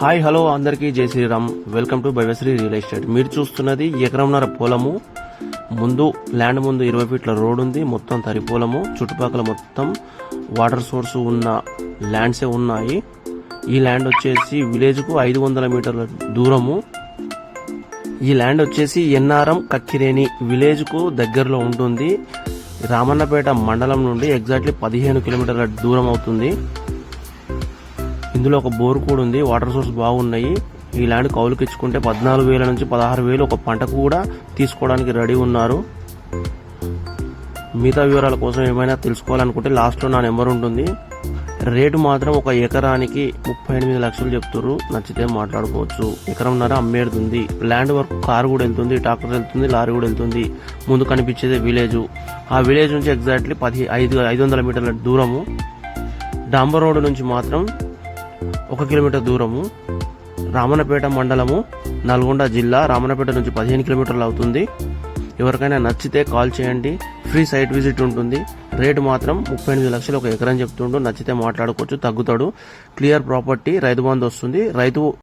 Hi hello అందరికీ జై Shriram. Welcome to Bhavyasri real estate. మీరు చూస్తున్నది ఎకరంన్నర పొలము. ముందు ల్యాండ్ ముందు ఇరవై ఫీట్ల రోడ్ ఉంది. మొత్తం తరి పొలము. చుట్టుపక్కల మొత్తం వాటర్ సోర్స్ ఉన్న ల్యాండ్సే ఉన్నాయి. ఈ ల్యాండ్ వచ్చేసి విలేజ్కు ఐదు వందల మీటర్ల దూరము. ఈ ల్యాండ్ వచ్చేసి ఎన్ఆర్ఎం కక్కిరేని విలేజ్కు దగ్గరలో ఉంటుంది. రామన్నపేట మండలం నుండి ఎగ్జాక్ట్లీ పదిహేను కిలోమీటర్ల దూరం అవుతుంది. ఇందులో ఒక బోర్ కూడా ఉంది వాటర్ సోర్స్ బాగున్నాయి. ఈ ల్యాండ్ కౌలుకి ఇచ్చుకుంటే పద్నాలుగు వేల నుంచి పదహారు వేలు ఒక పంటకు కూడా తీసుకోవడానికి రెడీ ఉన్నారు. మిగతా వివరాల కోసం ఏమైనా తెలుసుకోవాలనుకుంటే లాస్ట్లో నా నెంబర్ ఉంటుంది. రేటు మాత్రం ఒక ఎకరానికి ముప్పై ఎనిమిది లక్షలు చెప్తున్నారు నచ్చితే మాట్లాడుకోవచ్చు. ఎకరంన్నర అమ్మేడుతుంది. ల్యాండ్ వర్క్ కారు కూడా వెళ్తుంది ట్రాక్టర్ వెళ్తుంది లారీ కూడా వెళ్తుంది. ముందు కనిపించేది విలేజ్. ఆ విలేజ్ నుంచి ఎగ్జాక్ట్లీ పది ఐదు ఐదు వందల మీటర్ల దూరము. డాంబర్ రోడ్డు నుంచి మాత్రం ఒక కిలోమీటర్ దూరము రామన్నపేట మండలము నల్గొండ జిల్లా రామన్నపేట నుంచి పదిహేను కిలోమీటర్లు అవుతుంది. ఎవరికైనా నచ్చితే కాల్ చేయండి. ఫ్రీ సైట్ విజిట్ ఉంటుంది. రేటు మాత్రం ముప్పై ఎనిమిది లక్షలు ఒక ఎకరం చెప్తుండు. నచ్చితే మాట్లాడుకోవచ్చు తగ్గుతాడు. క్లియర్ ప్రాపర్టీ రైతు బంధు వస్తుంది. రైతు